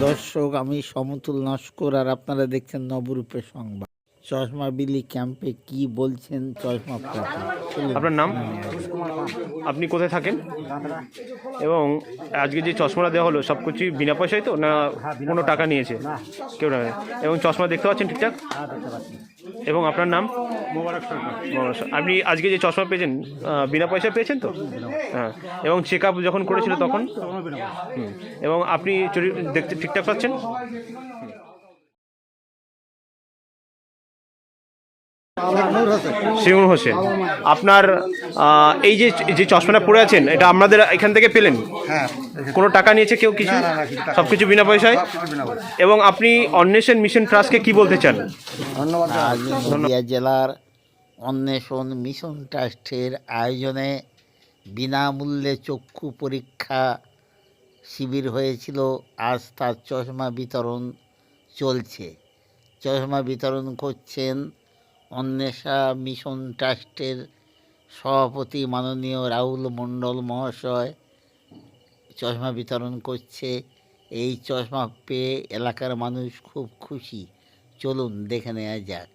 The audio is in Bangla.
দর্শক আমি সমতুল নস্কর আর আপনারা দেখছেন নবরূপের সংবাদ। চশমা বিলি ক্যাম্পে কি বলছেন চশমা আপনার নাম? আপনি কোথায় থাকেন? এবং আজকে যে চশমাটা দেওয়া হলো সব কিছুই বিনা পয়সায় তো না কোনো টাকা নিয়েছে? কেউ না। এবং চশমা দেখতে পাচ্ছেন ঠিকঠাক? এবং আপনার নাম? আপনি আজকে যে চশমা পেয়েছেন বিনা পয়সায় পেয়েছেন তো? হ্যাঁ। এবং চেক আপ যখন করেছিল তখন? এবং আপনি চরি- দেখতে ঠিকঠাক পাচ্ছেন? শিমুল হোসেন। আপনার এই যে যে চশমাটা পরে আছেন এটা আপনাদের এখান থেকে পেলেন? হ্যাঁ। কোনো টাকা নিয়েছে কেউ কিছু? সব কিছু বিনা পয়সায়? এবং আপনি অন্বেষণ মিশন ট্রাস্টকে কি বলতে চান? ধন্যবাদ। জেলার অন্বেষণ মিশন ট্রাস্টের আয়োজনে বিনামূল্যে চক্ষু পরীক্ষা শিবির হয়েছিল। আজ তার চশমা বিতরণ চলছে। চশমা বিতরণ করছেন অন্বেষা মিশন ট্রাস্টের সভাপতি মাননীয় রাহুল মণ্ডল মহাশয় চশমা বিতরণ করছে। এই চশমা পেয়ে এলাকার মানুষ খুব খুশি। চলুন দেখে নেওয়া যাক।